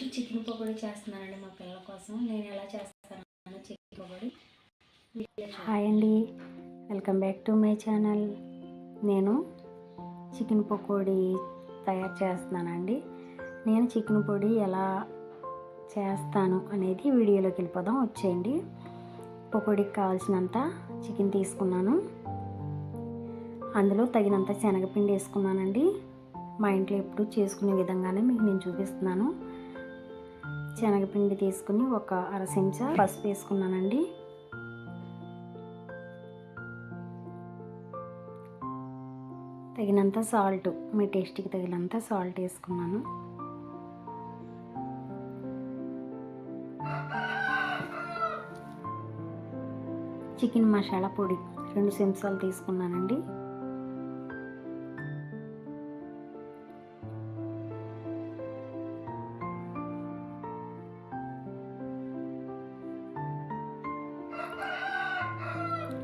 ఈరోజు చికెన్ పకోడీ చేస్తున్నానండి మా పిల్లల కోసం. నేను ఎలా చేస్తాను చికెన్ పకోడీ. హాయ్ అండి. Welcome back to my channel. నేను చికెన్ పకోడీ తయారు చేస్తున్నానండి. నేను చికెన్ పొడి ఎలా చేస్తాను అనేది వీడియోలోకి వెళ్ళిపోదాం. వచ్చేయండి. పకోడీకి కావాల్సినంత చికెన్ తీసుకున్నాను. అందులో తగినంత శనగపిండి వేసుకున్నానండి. మా ఇంట్లో ఎప్పుడు చేసుకునే విధంగానే మీకు నేను చూపిస్తున్నాను. శనగపిండి తీసుకుని ఒక అర చెంచా పసుపు వేసుకున్నానండి. తగినంత సాల్ట్ మీ టేస్ట్కి తగినంత సాల్ట్ వేసుకున్నాను. చికెన్ మసాలా పొడి రెండు చెంచాలు తీసుకున్నానండి.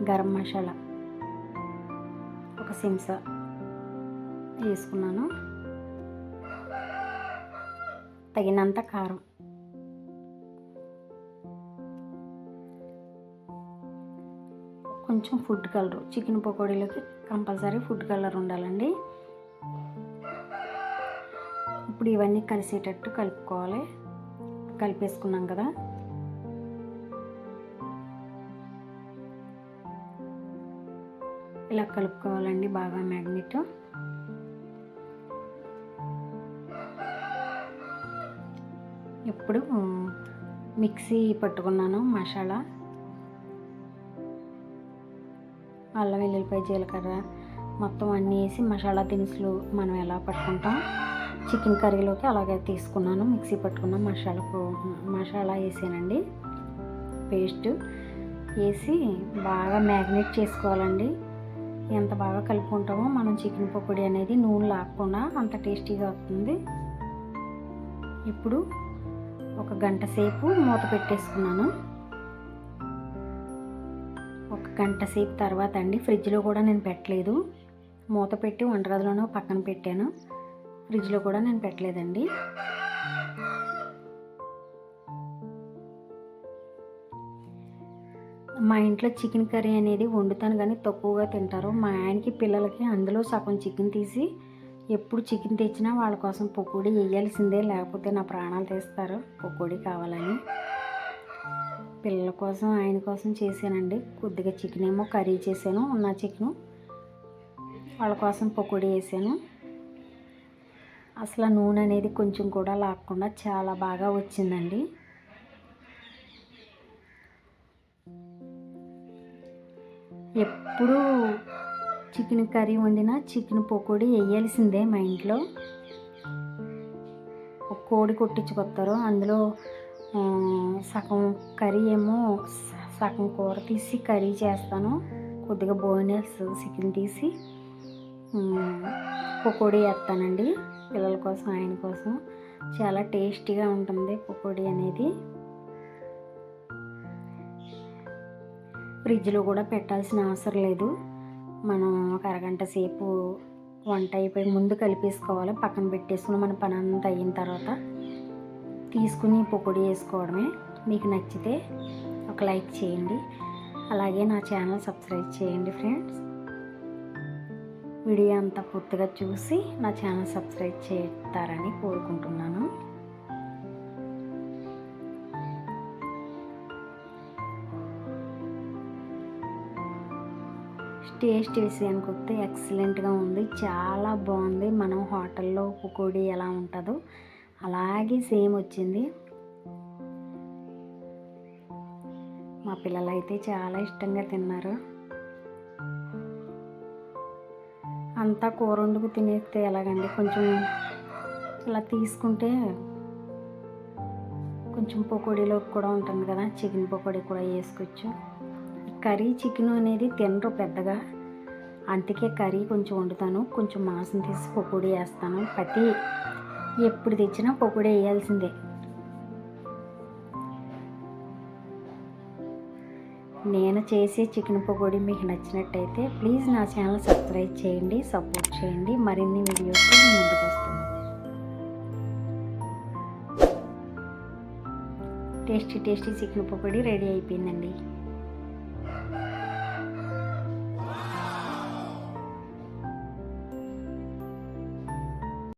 గరం మసాలా. ఒక చెంచా వేసుకున్నాను. తగినంత కారం. కొంచెం ఫుడ్ కలర్. చికెన్ పకోడీలోకి కంపల్సరీ ఫుడ్ కలర్ ఉండాలండి. ఇప్పుడు ఇవన్నీ కలిసేటట్టు కలుపుకోవాలి. కలిపేసుకున్నాం కదా. ఇలా కలుపుకోవాలండి బాగా మ్యాగ్నెట్. ఇప్పుడు మిక్సీ పట్టుకున్నాను మసాలా. అల్లం వెల్లుల్లిపాయ జీలకర్ర మొత్తం అన్నీ వేసి మసాలా దినుసులు మనం ఎలా పట్టుకుంటాం చికెన్ కర్రీలోకి అలాగే తీసుకున్నాను మిక్సీ పట్టుకున్న మసాలా మసాలా వేసానండి. పేస్ట్ వేసి బాగా మ్యాగ్నేట్ చేసుకోవాలండి. ఎంత బాగా కలుపుకుంటామో మనం చికెన్ పకోడీ అనేది నూనె లాక్కుండా అంత టేస్టీగా వస్తుంది. ఇప్పుడు ఒక గంట సేపు మూత పెట్టేసుకున్నాను. ఒక గంట సేపు తర్వాత అండి ఫ్రిడ్జ్లో కూడా నేను పెట్టలేదు. మూత పెట్టి వంటగదిలోనూ పక్కన పెట్టాను. ఫ్రిడ్జ్లో కూడా నేను పెట్టలేదండి. మా ఇంట్లో చికెన్ కర్రీ అనేది వండుతాను కానీ తక్కువగా తింటారు. మా ఆయనకి పిల్లలకి అందులో సగం చికెన్ తీసి ఎప్పుడు చికెన్ తెచ్చినా వాళ్ళ కోసం పకోడీ వేయాల్సిందే లేకపోతే నా ప్రాణాలు తీస్తారు పకోడీ కావాలని. పిల్లల కోసం ఆయన కోసం చేశానండి. కొద్దిగా చికెన్ ఏమో కర్రీ చేశాను ఉన్న చికెను వాళ్ళ కోసం పకోడీ వేసాను అసలు నూనె అనేది కొంచెం కూడా లాక్కుండా చాలా బాగా వచ్చిందండి. ఎప్పుడూ చికెన్ కర్రీ వండినా చికెన్ పకోడీ వేయాల్సిందే మా ఇంట్లో. ఒక కోడి కొట్టించుకొస్తారు అందులో సగం కర్రీ ఏమో సగం కూర తీసి కర్రీ చేస్తాను. కొద్దిగా బోనస్ చికెన్ తీసి పకోడీ వేస్తానండి. పిల్లల కోసం ఆయన కోసం. చాలా టేస్టీగా ఉంటుంది పకోడీ అనేది. ఫ్రిడ్జ్లో కూడా పెట్టాల్సిన అవసరం లేదు. మనం ఒక అరగంట సేపు వంట అయిపోయి ముందు కలిపేసుకోవాలి. పక్కన పెట్టేసుకుని మన పని అంతా అయిన తర్వాత తీసుకుని పొడి వేసుకోవడమే. మీకు నచ్చితే ఒక లైక్ చేయండి. అలాగే నా ఛానల్ సబ్స్క్రైబ్ చేయండి ఫ్రెండ్స్. వీడియో అంతా పూర్తిగా చూసి నా ఛానల్ సబ్స్క్రైబ్ చేస్తారని కోరుకుంటున్నాను. టేస్ట్ విషయానికి వస్తే ఎక్సలెంట్గా ఉంది. చాలా బాగుంది. మనం హోటల్లో పకోడీ ఎలా ఉంటుందో అలాగే సేమ్ వచ్చింది. మా పిల్లలు అయితే చాలా ఇష్టంగా తిన్నారు. అంతా కూర వండుకు తినేస్తే ఎలాగండి? కొంచెం ఇలా తీసుకుంటే కొంచెం పకోడీలో కూడా ఉంటుంది కదా? చికెన్ పకోడీ కూడా వేసుకోవచ్చు. కర్రీ చికెన్ అనేది తినరు పెద్దగా. అందుకే కర్రీ కొంచెం వండుతాను. కొంచెం మాంసం తీసి పకోడీ వేస్తాను. ప్రతి ఎప్పుడు తెచ్చినా పకోడీ వేయాల్సిందే. నేను చేసే చికెన్ పకోడీ మీకు నచ్చినట్టయితే ప్లీజ్ నా ఛానల్ సబ్స్క్రైబ్ చేయండి సపోర్ట్ చేయండి. మరిన్ని వీడియోస్ ముందుకు వస్తాను tasty tasty chicken pakodi ready అయిపోయిందండి.